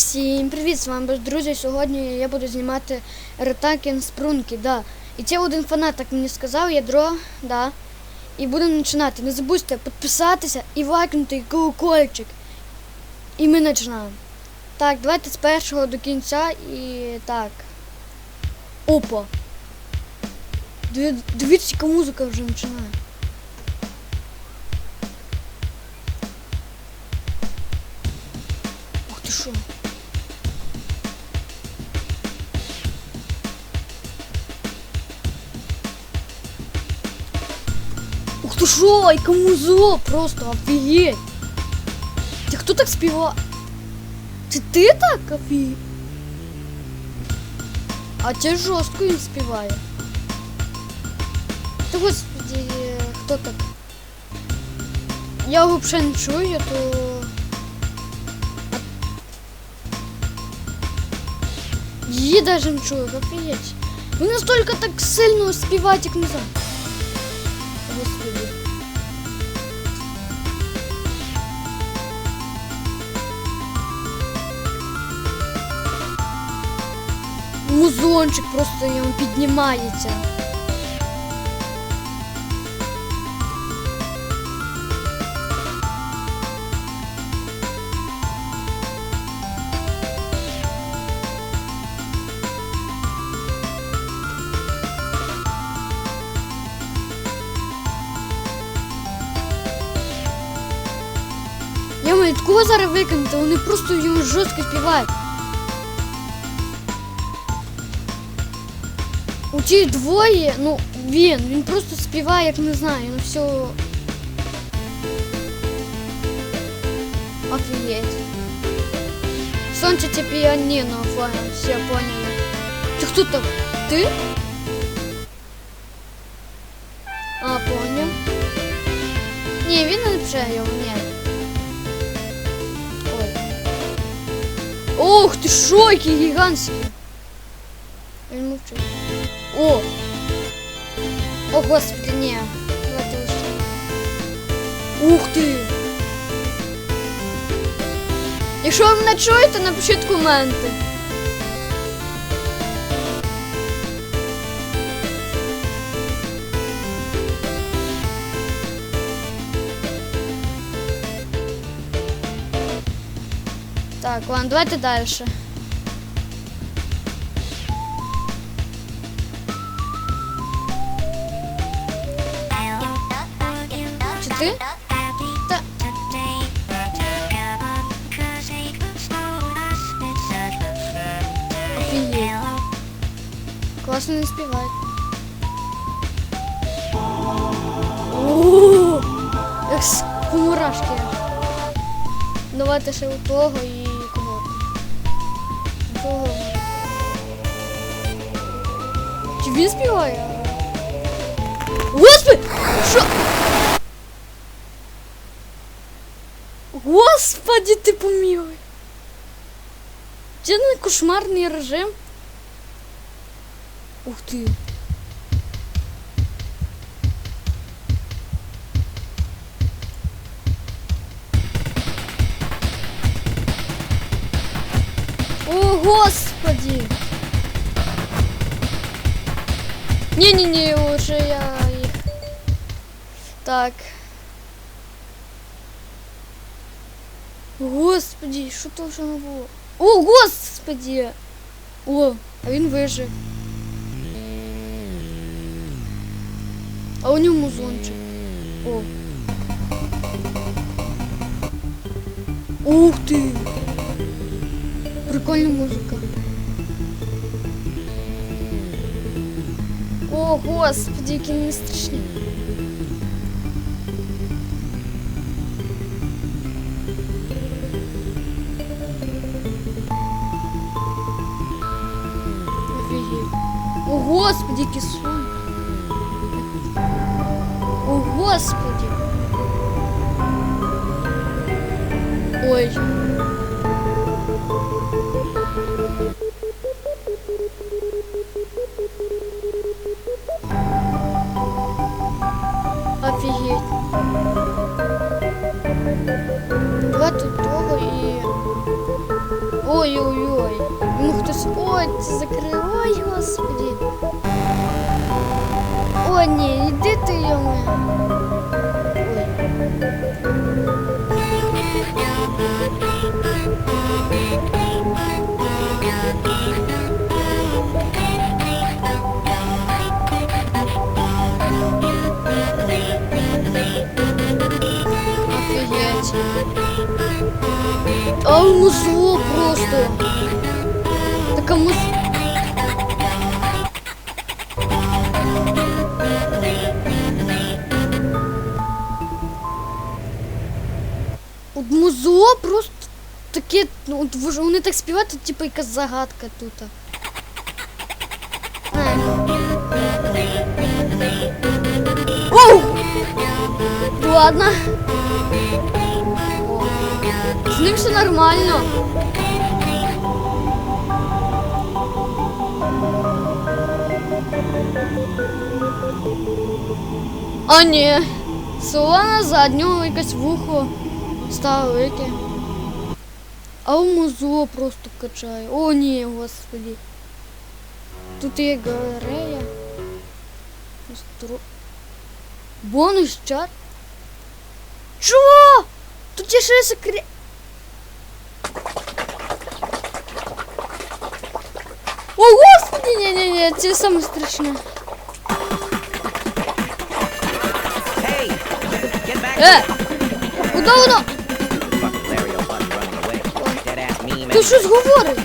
Всім привіт, з вами друзі. Сьогодні я буду знімати ретакен спрунки, да. І це один фанат так мені сказав, ядро, да. І будемо починати. Не забудьте підписатися і лайкнути колокольчик. І ми починаємо. Так, давайте з першого до кінця і так. Опа. Дивіться, яка музика вже починає. Ух ты шо, яка музо, просто офігеть. Ти хто так співав? Це ти так офігеть? А це жорстко він співає. Та господи, хто так? Я його взагалі не чую, то. Її даже не чую, офігеть. Він настільки так сильно співає, як не знаю. Господи. Музончик просто йому піднімається. Я маю такого зараз викинути, вони просто йому жорстко співають. У ті двоє, ну він, він просто співає, як не знаю, ну все. Офігеть. Сонце це піаніно, понял, все поняли. Ти хто так? Ти? А, понял. Ні, він не пше його, ні. Ой. Ох ти шо, який гігантський. Він мовчить. О! О, господи, лише. Ух ти! Якщо ви мене чуєте, напишіть коменти. Так, ладно, давайте дальше. Ти? Класно не співають. О, Як з мурашки. Давайте ще у того і кого. Того. Чи він співає? Господи! Що? Господи, ти помилуй. Це не кошмарний режим. Ух ти. О, господи! Не-не-не, уже я их... Так. Господи, що то вже не було? О, господи! О, а він вижив. А у нього музончик. О. Ух ти! Прикольна музика. О, господи, які вони страшні. Господи, який сон. О, господи. Ой. Офігеть. Два тут того і. Ой, Ой-ой-ой. Йому хтось. Ой, це закрив. Ой, господи. О, ні, іди ти йому. Ой. Офігеть. А музло просто. Така муз... От музло просто таке, ну от вони так співають, типу якась загадка тут. Оу! Ладно. З ним все нормально. А ні. Сова назад, в нього якесь вухо стало велике. А у музло просто качає. О, ні, господи. Тут є галерея. Стро... Бонус чат. Чого? Тут є ще секрет. О, господи, ні-ні-ні, це саме страшне. Hey! Get back! Е! Куди воно? Ти щось говориш?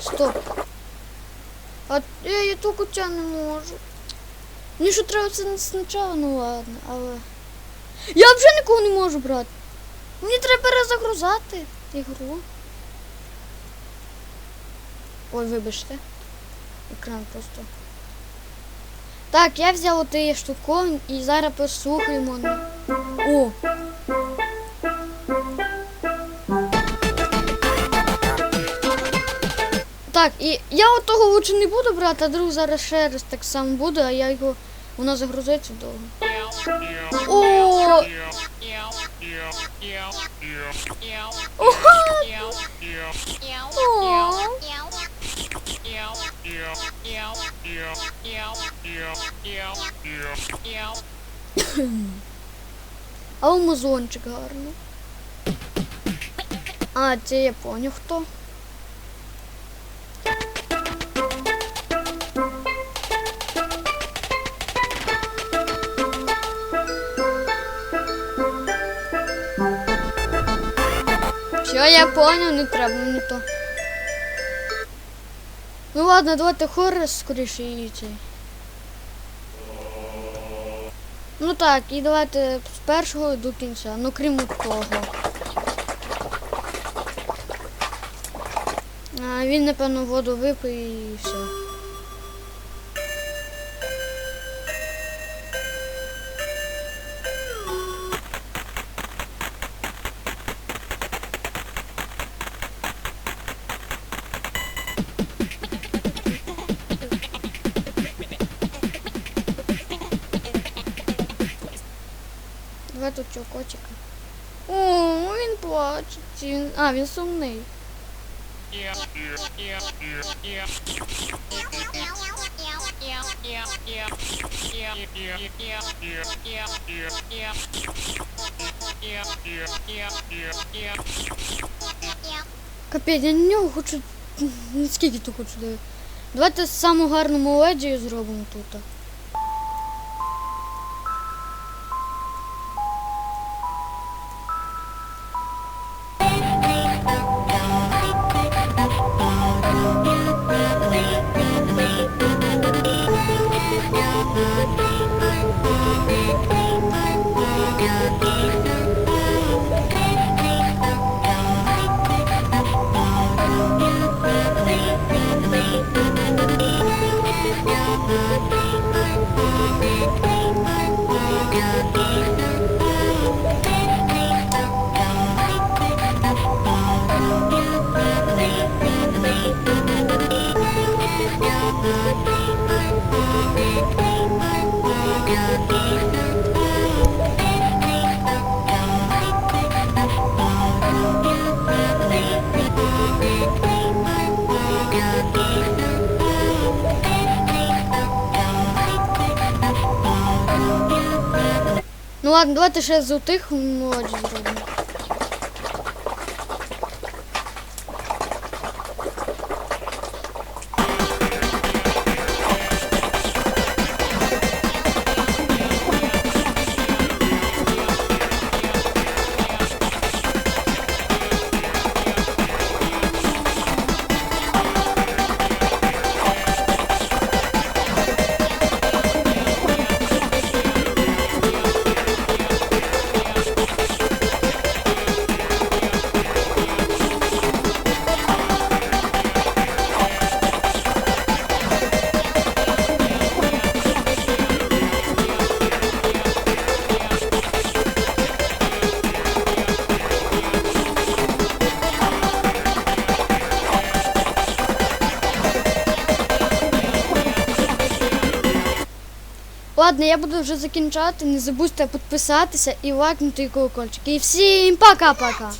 Стоп. А я, я ту кутя не можу. Мені що треба це спочатку, ну ладно, але. Я вже нікого не можу брати. Мені треба перезагрузати ігру. Ой, вибачте. Екран просто. Так, я взяв отий штуковин і зараз послухаємо. О! Так, і я от того лучше не буду брати, а друг зараз ще раз так само буде, а я його. Воно загрузиться довго. О! Ого! А Амазончик гарний. А, це я поняв хто. Я понял, не треба мені то. Ну ладно, давайте хоррор скоріше і цей. Ну так, і давайте з першого до кінця, ну крім того. А, він, напевно, воду випив і все. Тут цього котика. О, він плаче. А, він сумний. Капець, я на нього хочу. Скільки тут хочу дати? Давайте саму гарну мелодію зробимо тут. Ладно, давайте ще золотих моді зробимо. Ладно, я буду вже закінчати. Не забудьте підписатися і лайкнути колокольчик. І всім пока-пока.